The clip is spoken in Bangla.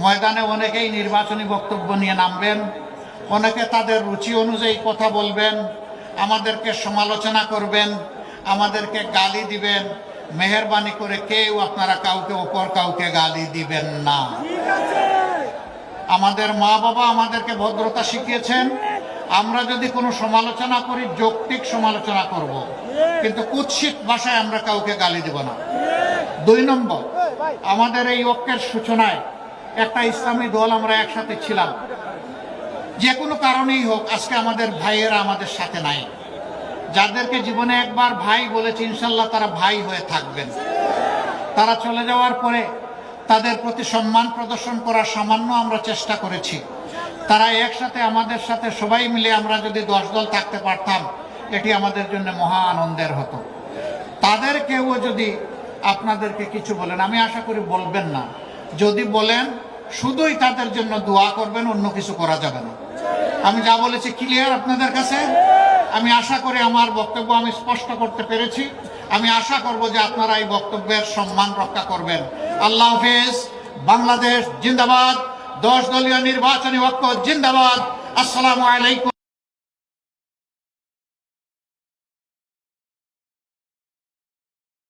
ময়দানে অনেকেই নির্বাচনী বক্তব্য নিয়ে নামবেন, অনেকে তাদের রুচি অনুযায়ী কথা বলবেন, আমাদেরকে সমালোচনা করবেন, আমাদেরকে গালি দিবেন, মেহরবানি করে কেউ আপনারা কাউকে ওপর কাউকে গালি দিবেন না আমাদের মা বাবা আমাদেরকে ভদ্রতা শিখিয়েছেন, আমরা যদি কোনো সমালোচনা করি, যৌক্তিক সমালোচনা করব। কিন্তু কুৎসিত ভাষায় আমরা কাউকে গালি দেব না দুই নম্বর, আমাদের এই ঐক্যের সূচনায় একটা ইসলামী দল আমরা একসাথে ছিলাম। যে কোনো কারণেই হোক, আজকে আমাদের ভাইয়েরা আমাদের সাথে নাই। যাদেরকে জীবনে একবার ভাই বলেছে ইনশাল্লাহ তারা ভাই হয়ে থাকবেন। তারা চলে যাওয়ার পরে তাদের প্রতি সম্মান প্রদর্শন করার সামান্য আমরা চেষ্টা করেছি। তারা একসাথে আমাদের সাথে সবাই মিলে আমরা যদি দশ দল থাকতে পারতাম, এটি আমাদের জন্য মহা আনন্দের হতো। তাদের কেউ যদি আপনাদেরকে কিছু বলেন, আমি আশা করি বলবেন না। যদি বলেন, শুধুই তাদের জন্য দোয়া করবেন, অন্য কিছু করা যাবে না। আমি যা বলেছি ক্লিয়ার আপনাদের কাছে? আমি আশা করি আমার বক্তব্য আমি স্পষ্ট করতে পেরেছি। আমি আশা করব যে আপনারা এই বক্তব্যের সম্মান রক্ষা করবেন। আল্লাহ হাফেজ, বাংলাদেশ জিন্দাবাদ, দশ দলীয় নির্বাচনী ঐক্য জিন্দাবাদ। আসসালামু আলাইকুম।